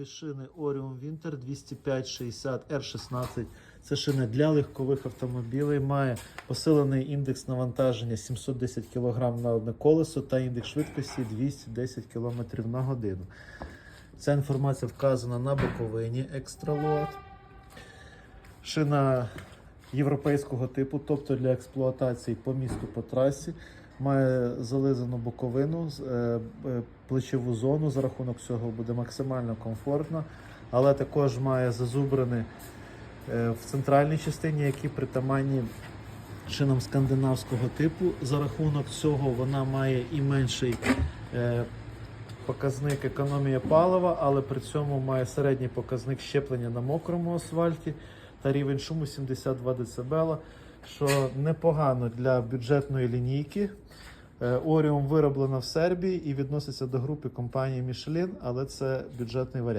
нові шини Orion Winter 205-60 R16. Це шина для легкових автомобілів. Має посилений індекс навантаження 710 кг на одне колесо та індекс швидкості 210 км на годину. Ця інформація вказана на боковині Extra Шина європейського типу, тобто для експлуатації по місту по трасі. Має зализану боковину, е, е, плечову зону. За рахунок цього буде максимально комфортно, але також має зазубрини е, в центральній частині, які притаманні шинам скандинавського типу. За рахунок цього вона має і менший показник економія палива, але при цьому має середній показник щеплення на мокрому асфальті та рівень шуму 72 дБ, що непогано для бюджетної лінійки. Е, Оріум вироблена в Сербії і відноситься до групи компанії Michelin, але це бюджетний варіант.